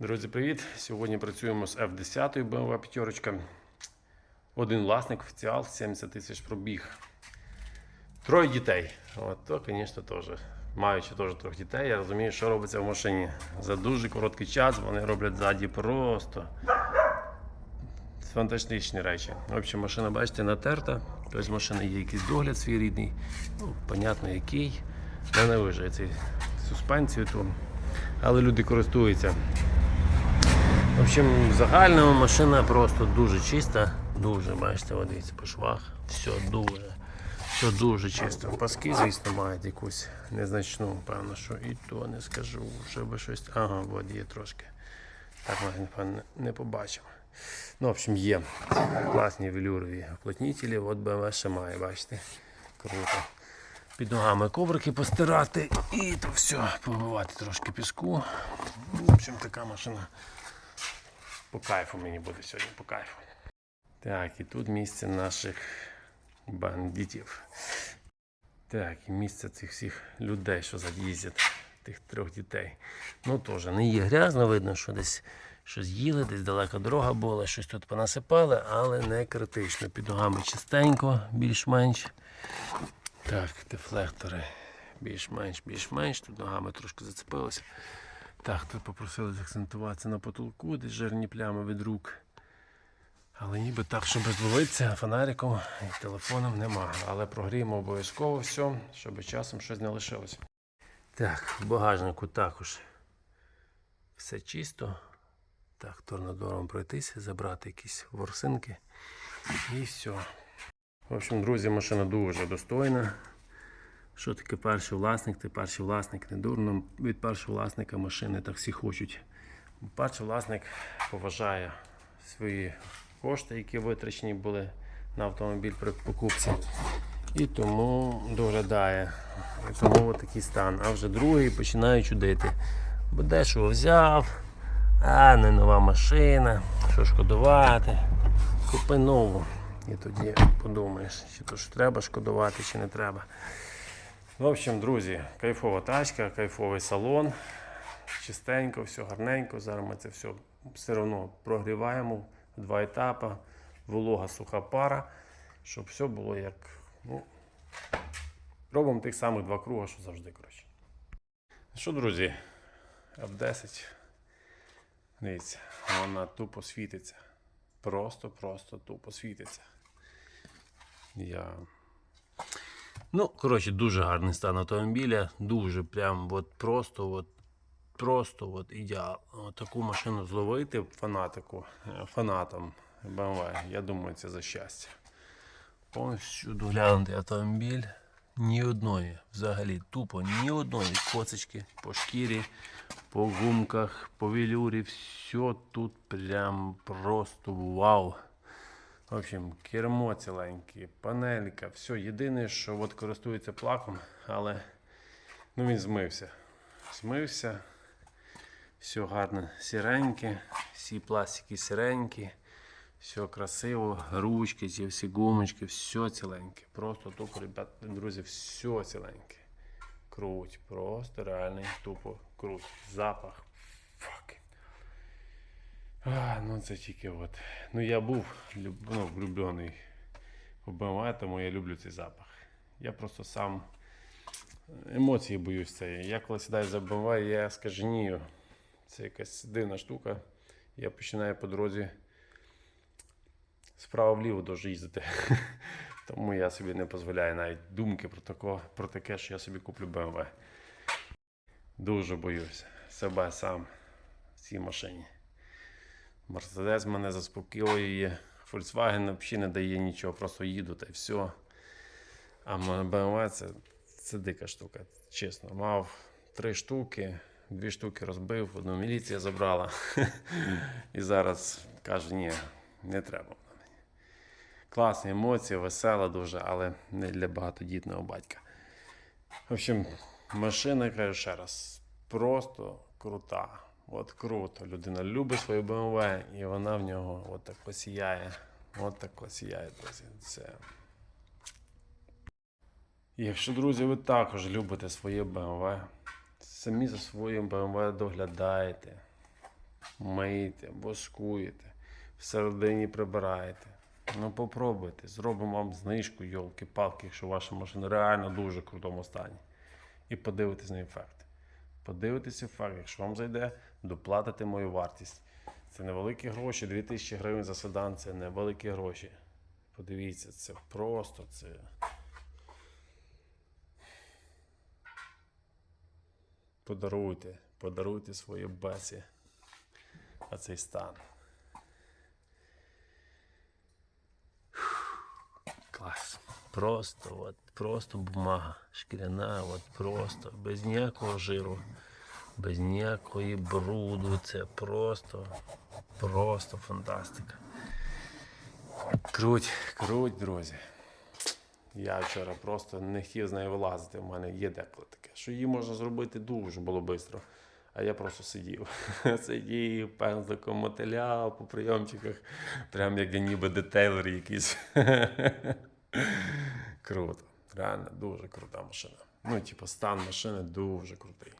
Друзі, привіт! Сьогодні працюємо з F10 BMW п'ятерочка. Один власник, офіціал, 70 тисяч пробіг. Троє дітей. От, то, звісно, теж. Маючи теж трьох дітей, я розумію, що робиться в машині. За дуже короткий час вони роблять ззаді просто фантастичні речі. В общем, машина, бачите, натерта. Тобто машина є якийсь догляд свій рідний. Ну, понятно, який. Ненавижу я цей суспенсію ту. Але люди користуються. В общем, загально машина просто дуже чиста. Дуже, бачите, от дивіться по швах. Все дуже. Все дуже чисто. Паски, звісно, мають якусь незначну, певно, що і то не скажу, щоб щось. Ага, от є трошки. Так, напевно, не побачимо. Ну, в общем, є класні велюрові уплотнітелі. От BMW ще має, бачите. Круто. Під ногами коврики постирати і то все, побивати трошки піску. В общем, така машина по кайфу мені буде сьогодні, по кайфу. Так, і тут місце наших бандитів. Так, і місце цих всіх людей, що зад'їздять, тих трьох дітей. Ну теж не є грязно, видно, що десь щось їли, десь далека дорога була, щось тут понасипали, але не критично. Під ногами чистенько, більш-менш. Так, дефлектори більш-менш, більш-менш. Тут ногами трошки зацепилося. Так, тут попросили заакцентуватися на потолку, десь жирні плями від рук. Але ніби так, щоб зловитися фонариком і телефоном нема. Але прогріємо обов'язково все, щоб часом щось не лишилося. Так, в багажнику також все чисто. Так, торнадором пройтися, забрати якісь ворсинки. І все. В общем, друзі, машина дуже достойна. Що таке перший власник? Ти перший власник не дурно. Від першого власника машини так всі хочуть. Перший власник поважає свої кошти, які витрачені були на автомобіль при покупці. І тому доглядає. І тому такий стан. А вже другий починає чудити. Бо дешево взяв, а не нова машина, що шкодувати. Купи нову. І тоді подумаєш, чи то ж треба шкодувати, чи не треба. В общем, друзі, кайфова тачка, кайфовий салон. Чистенько, все гарненько. Зараз ми це все все одно прогріваємо два етапи. Волога, суха пара, щоб все було як. Ну, робимо тих самих два круга, що завжди коротше. Ну Що, друзі, F10. Дивіться, вона тупо світиться. Просто-просто тупо світиться. Я Ну, коротше, дуже гарний стан автомобіля. Дуже прям от просто, от, просто от ідеал. От таку машину зловити фанатику, е, фанатам BMW, я думаю, це за щастя. Повністю доглянутий автомобіль. Ні одної, взагалі, тупо ні одної коцочки по шкірі, по гумках, по велюрі. Все тут прям просто вау. В общем, кермо ціленьке, панелька, все. Єдине, що от користується плаком, але ну, він змився. Змився. Все гарно сіреньке, всі пластики сіренькі, все красиво, ручки, ці всі гумочки, все ціленьке. Просто тупо, ребят, друзі, все ціленьке. Круть, просто реальний тупо круть. Запах. Fuck. А, ну це тільки от. Ну я був люб, ну, влюблений в BMW, тому я люблю цей запах. Я просто сам емоції боюсь цієї. Я коли сідаю за BMW, я скаженію. Це якась дивна штука. Я починаю по дорозі справа вліво дуже їздити. Тому я собі не дозволяю навіть думки про таке, про таке, що я собі куплю BMW. Дуже боюся себе сам в цій машині. Мерседес мене заспокоює, Volkswagen взагалі не дає нічого, просто їду та й все. А BMW це, це дика штука, чесно. Мав три штуки, дві штуки розбив, одну міліція забрала. І зараз каже, ні, не треба. Класні емоції, весела дуже, але не для багатодітного батька. В общем, машина, кажу ще раз, просто крута. От круто. Людина любить свою BMW і вона в нього от так посіяє. От так посіяє, друзі. Це. Якщо, друзі, ви також любите своє BMW, самі за своїм BMW доглядаєте, миєте, воскуєте, всередині прибираєте. Ну попробуйте, зробимо вам знижку, йолки-палки, якщо ваша машина реально в дуже крутому стані. І подивитесь на ефект. Подивитесь ефект, якщо вам зайде, доплатите мою вартість. Це невеликі гроші, 2000 гривень за седан це невеликі гроші. Подивіться, це просто це. Подаруйте, подаруйте своїй бесі на цей стан. Клас. Просто, от, просто бумага шкіряна, от просто, без ніякого жиру, без ніякої бруду. Це просто, просто фантастика. Круть, круть, друзі. Я вчора просто не хотів з нею вилазити. У мене є деколи таке, що її можна зробити дуже було швидко. А я просто сидів. Сидів, пензликом мотиляв по прийомчиках, прям як ніби детейлер якийсь. Круто. Реально дуже крута машина. Ну, типу, стан машини дуже крутий.